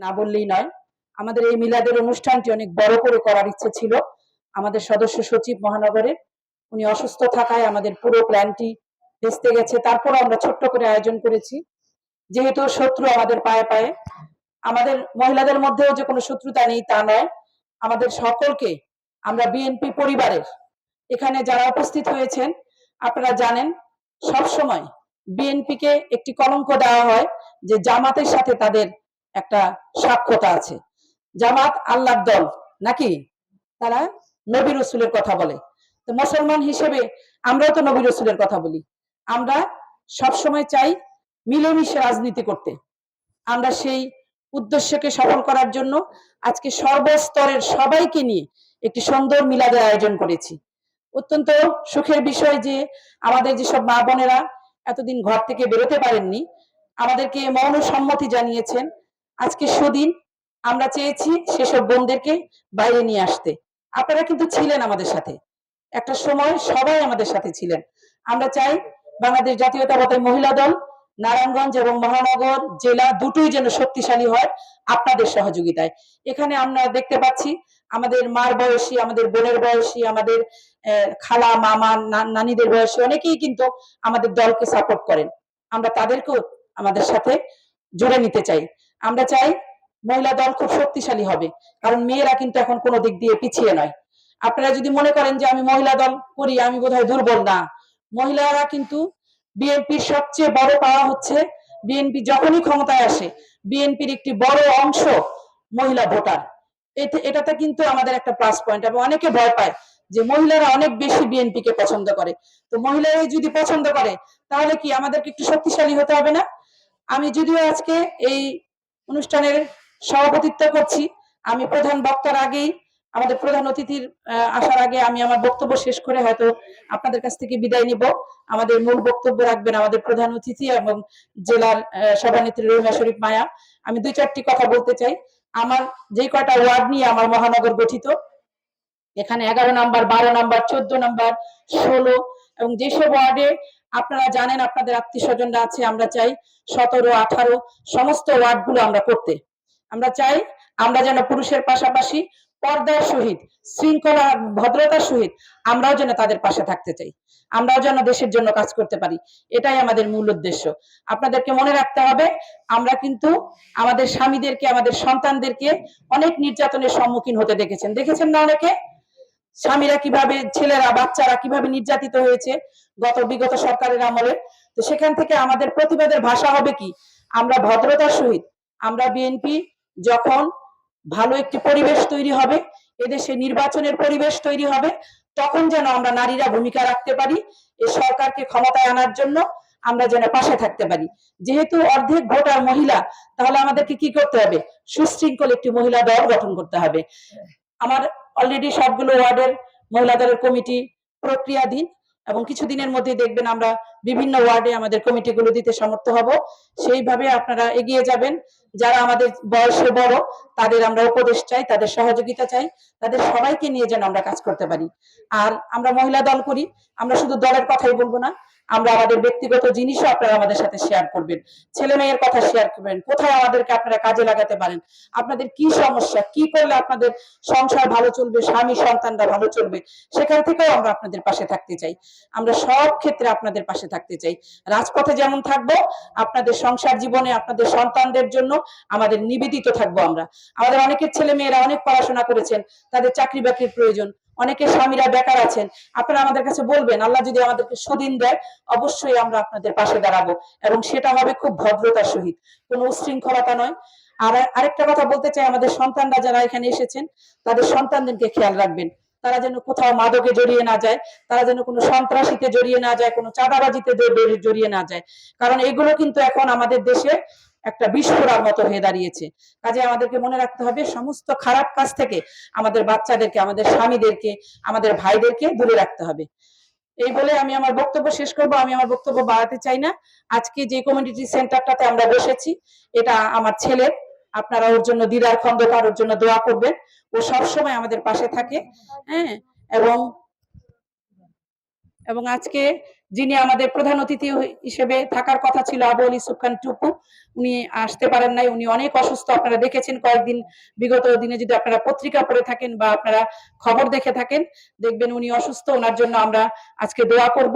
না বললেই নয়। আমাদের এই মিলাদের অনুষ্ঠানটি অনেক বড় করে করার ইচ্ছে ছিল। আমাদের সদস্য সচিব মহানগরের উনি অসুস্থ থাকায় আমাদের পুরো প্ল্যানটি ভেস্তে গেছে। তারপর আমরা ছোট্ট করে আয়োজন করেছি। যেহেতু শত্রু আমাদের পায়ে পায়ে, আমাদের মহিলাদের মধ্যেও যে কোনো শত্রুতা নেই তা নয়। আমাদের সকলকে আমরা বিএনপি পরিবারের, এখানে যারা উপস্থিত হয়েছেন, আপনারা জানেন সব সময় বিএনপিকে একটি কলঙ্ক দেওয়া হয় যে জামাতের সাথে তাদের একটা সাক্ষ্যতা আছে। জামাত আল্লাহর দল, নাকি? তারা নবী রসুলের কথা বলে। তো মুসলমান হিসেবে আমরাও তো নবী রসুলের কথা বলি। আমরা সব সময় চাই মিলেমিশে রাজনীতি করতে। আমরা সেই উদ্দেশ্যকে সফল করার জন্য আজকে সর্বস্তরের সবাইকে নিয়ে একটি সুন্দর মিলাদের আয়োজন করেছি। অত্যন্ত সুখের বিষয় যে আমাদের যেসব মা বোনেরা এতদিন ঘর থেকে বেরোতে পারেননি, আমাদেরকে মৌন সম্মতি জানিয়েছেন। আজকে সুদিন, আমরা চেয়েছি সেসব বোনদেরকে বাইরে নিয়ে আসতে। আপনারা কিন্তু ছিলেন আমাদের সাথে। একটা সময় সবাই আমাদের সাথে ছিলেন। আমরা চাই বাংলাদেশ জাতীয়তাবাদী মহিলা দল, নারায়ণগঞ্জ এবং মহানগর জেলা দুটোই যেন শক্তিশালী হয় আপনাদের সহযোগিতায়। এখানে আমরা দেখতে পাচ্ছি আমাদের মার বয়সী, আমাদের বোনের বয়সী, আমাদের খালা, মামা নানিদের বয়সী অনেকেই কিন্তু আমাদের দলকে সাপোর্ট করেন। আমরা তাদেরকেও আমাদের সাথে জুড়ে নিতে চাই। আমরা চাই মহিলা দল খুব শক্তিশালী হবে, কারণ মেয়েরা কিন্তু এখন কোনো দিক দিয়ে পিছিয়ে নয়। আপনারা যদি মনে করেন যে আমি মহিলা দল করি, আমি বোধহয় দুর্বল না। মহিলারা কিন্তু বিএনপির সবচেয়ে বড় পাওয়া হচ্ছে বিএনপি যখনই ক্ষমতায় আসে, বিএনপির একটি বড় অংশ মহিলা ভোটার। এটাতে কিন্তু আমাদের একটা প্লাস পয়েন্ট এবং অনেকে ভয় পায় যে মহিলারা অনেক বেশি বিএনপি কে পছন্দ করে। তো মহিলারাই যদি পছন্দ করে, তাহলে কি আমাদেরকে একটু শক্তিশালী হতে হবে না? আমি যদিও আজকে এই অনুষ্ঠানের সভাপতিত্ব করছি। আমি প্রধান বক্তার আগেই, আমাদের প্রধান অতিথির আসার আগে আমি আমার বক্তব্য শেষ করে হয়তো আপনাদের কাছ থেকে বিদায় নিব। আমাদের মূল বক্তব্য রাখবেন আমাদের প্রধান অতিথি এবং জেলার সভানেত্রী রহিমা শরীফ মায়া। আমি দুই চারটি কথা বলতে চাই। আমার যে কয়টা ওয়ার্ড নিয়ে আমার মহানগর গঠিত, এখানে এগারো নাম্বার, বারো নাম্বার, চোদ্দ নাম্বার, ষোলো, এবং যেসব ওয়ার্ডে আপনারা জানেন আপনাদের আত্মীয় স্বজনরা আছে, আমরা চাই সতেরো, আঠারো, সমস্ত ওয়ার্ডগুলো আমরা করতে। আমরা চাই আমরা যেন পুরুষের পাশাপাশি পর্দার সহিত, শৃঙ্খলা, ভদ্রতার সহিত আমরাও যেন তাদের পাশে থাকতে চাই। আমরাও যেন দেশের জন্য কাজ করতে পারি। এটাই আমাদের মূল উদ্দেশ্য। আপনাদেরকে মনে রাখতে হবে, আমরা কিন্তু আমাদের স্বামীদেরকে, আমাদের সন্তানদেরকে অনেক নির্যাতনের সম্মুখীন হতে দেখেছেন। দেখেছেন না অনেকে? স্বামীরা কীভাবে, ছেলেরা, বাচ্চারা কীভাবে নির্যাতিত হয়েছে গত বিগত সরকারের আমলে? তো সেখান থেকে আমাদের প্রতিবাদের ভাষা হবে কি? আমরা ভদ্রতার সহিত, আমরা বিএনপি যখন ভালো একটি পরিবেশ তৈরি হবে, এদেশে নির্বাচনের পরিবেশ তৈরি হবে, তখন যেন আমরা নারীরা ভূমিকা রাখতে পারি এই সরকারকে ক্ষমতায় আনার জন্য আমরা যেন পাশে থাকতে পারি। যেহেতু অর্ধেক ভোটার মহিলা, তাহলে আমাদেরকে কি করতে হবে? সুশৃঙ্খল একটি মহিলা দল গঠন করতে হবে। আমার অলরেডি সবগুলো ওয়ার্ডের মহিলাদের কমিটি প্রক্রিয়াধীন এবং কিছুদিনের মধ্যে দেখবেন আমরা বিভিন্ন ওয়ার্ডে আমাদের কমিটিগুলো দিতে সমর্থ হব। সেইভাবে আপনারা এগিয়ে যাবেন। যারা আমাদের বয়সে বড়, তাদের আমরা উপদেশ চাই, তাদের সহযোগিতা চাই, তাদের সবাইকে নিয়ে যেন আমরা কাজ করতে পারি। আর আমরা মহিলা দল করি, আমরা শুধু দলের কথাই বলব না, আমরা আমাদের ব্যক্তিগত জিনিসও আপনারা আমাদের সাথে শেয়ার করবেন। ছেলে মেয়ের কথা শেয়ার করবেন কোথায় আমাদেরকে আপনারা কাজে লাগাতে পারেন। আপনাদের কি সমস্যা, কি করলে আপনাদের সংসার ভালো চলবে, স্বামী সন্তানরা ভালো চলবে, সেখান থেকেও আমরা আপনাদের পাশে থাকতে চাই। আমরা সব ক্ষেত্রে আপনাদের পাশে থাকতে চাই। রাজপথে যেমন থাকব, আপনাদের সংসার জীবনে, আপনাদের সন্তানদের জন্য আমাদের নিবেদিত থাকব আমরা। আমাদের অনেকের ছেলে মেয়েরা অনেক পড়াশোনা করেছেন, তাদের চাকরি বাকরির প্রয়োজন। অনেকের স্বামীরা বেকার আছেন। আপনারা আমাদের কাছে বলবেন, আল্লাহ যদি আমাদেরকে সুদিন দেয়, অবশ্যই আমরা আপনাদের পাশে দাঁড়াবো এবং সেটা হবে খুব ভদ্রতার সহিত। কোনো উশৃঙ্খলতা নয়। আর আরেকটা কথা বলতে চাই, আমাদের সন্তানরা যারা এখানে এসেছেন, তাদের সন্তানদেরকে খেয়াল রাখবেন। তারা যেন কোথাও মাদকে জড়িয়ে না যায়, তারা যেন কোনো সন্ত্রাসীতে জড়িয়ে না যায়, কোনো চাঁদাবাজিতে জড়িয়ে না যায়। কারণ এগুলো কিন্তু এখন আমাদের দেশে একটা বিস্ফোরার মতো হয়ে দাঁড়িয়েছে। কাজে আমাদেরকে মনে রাখতে হবে, সমস্ত খারাপ কাজ থেকে আমাদের বাচ্চাদেরকে, আমাদের স্বামীদেরকে, আমাদের ভাইদেরকে দূরে রাখতে হবে। এই বলে আমি আমার বক্তব্য শেষ করব। আমি আমার বক্তব্য বাড়াতে চাই না। আজকে যে কমিউনিটি সেন্টারটাতে আমরা বসেছি, এটা আমার ছেলের। আপনারা ওর জন্য দিদার খন্দকার, ওর জন্য দোয়া করবেন। ও সবসময় আমাদের পাশে থাকে হ্যাঁ? এবং এবং আজকে যিনি আমাদের প্রধান অতিথি হিসেবে থাকার কথা ছিল আবু আলী সুখান টুকু উনি আসতে পারেন নাই। উনি অনেক অসুস্থ, আপনারা দেখেছেন কয়েকদিন বিগত দিনে যদি আপনারা পত্রিকা পড়ে থাকেন বা আপনারা খবর দেখে থাকেন, দেখবেন উনি অসুস্থ। ওনার জন্য আমরা আজকে দোয়া করব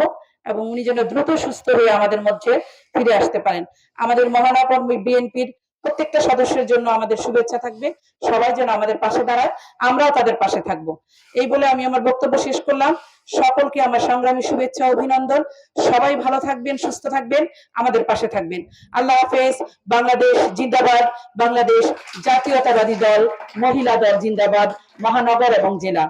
এবং উনি যেন দ্রুত সুস্থ হয়ে আমাদের মধ্যে ফিরে আসতে পারেন। আমাদের মহানগর বিএনপির প্রত্যেকটা সদস্যের জন্য আমাদের শুভেচ্ছা থাকবে। সবাই যেন আমাদের পাশে দাঁড়ায়, আমরাও তাদের পাশে থাকব। এই বলে আমি আমার বক্তব্য শেষ করলাম। সকলকে আমার সংগ্রামী শুভেচ্ছা, অভিনন্দন। সবাই ভালো থাকবেন, সুস্থ থাকবেন, আমাদের পাশে থাকবেন। আল্লাহ হাফেজ, বাংলাদেশ জিন্দাবাদ, বাংলাদেশ জাতীয়তাবাদী দল, মহিলা দল জিন্দাবাদ, মহানগর এবং জেলা।